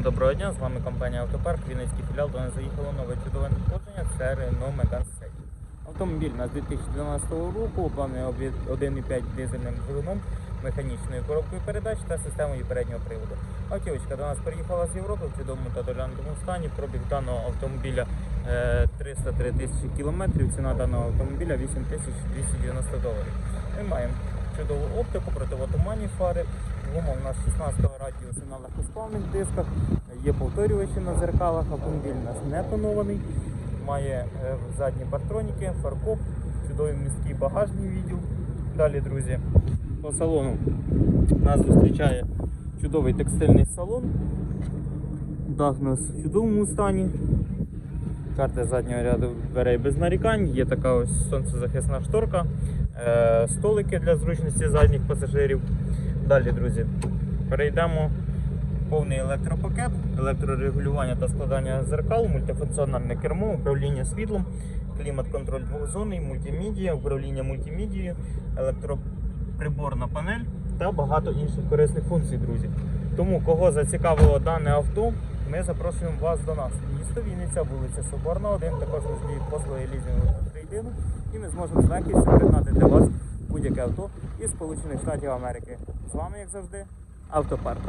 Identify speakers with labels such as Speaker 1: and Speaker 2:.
Speaker 1: Всім доброго дня, з вами компанія Автопарк, Вінницький філіал, до нас заїхало нове чудове надходження, це Renault Megane C. Автомобіль у нас 2012 року, обладнаний 1,5 дизельним двигуном, механічною коробкою передач та системою переднього приводу. Автівочка до нас приїхала з Європи в чудовому та доглянутому стані. Пробіг даного автомобіля е, 303 тисячі кілометрів, ціна даного автомобіля 8290 доларів. Ми маємо чудову оптику, противотуманні фари. Гума у нас 16 радіусу на легкосплавних дисках, є повторювачі на зеркалах, автомобіль у нас не тонований, має е, задні партроніки, фаркоп, чудовий міський багажний відділ. Далі, друзі, по салону нас зустрічає чудовий текстильний салон. Дах у нас в чудовому стані. Карта заднього ряду дверей без нарікань, є така ось сонцезахисна шторка, столики для зручності задніх пасажирів. Далі, друзі, перейдемо повний електропакет, електрорегулювання та складання зеркал, мультифункціональне кермо, управління світлом, клімат-контроль двохзонний, мультимедіа, управління мультимедією, електроприборна панель та багато інших корисних функцій, друзі. Тому, кого зацікавило дане авто, ми запрошуємо вас до нас. Місто Вінниця, вулиця Соборна, 1, також у нас послуги лізінгу трейдину, і ми зможемо з легкістю пригнати для вас будь-яке авто із Сполучених Штатів Америки. З вами, як завжди, автопарк.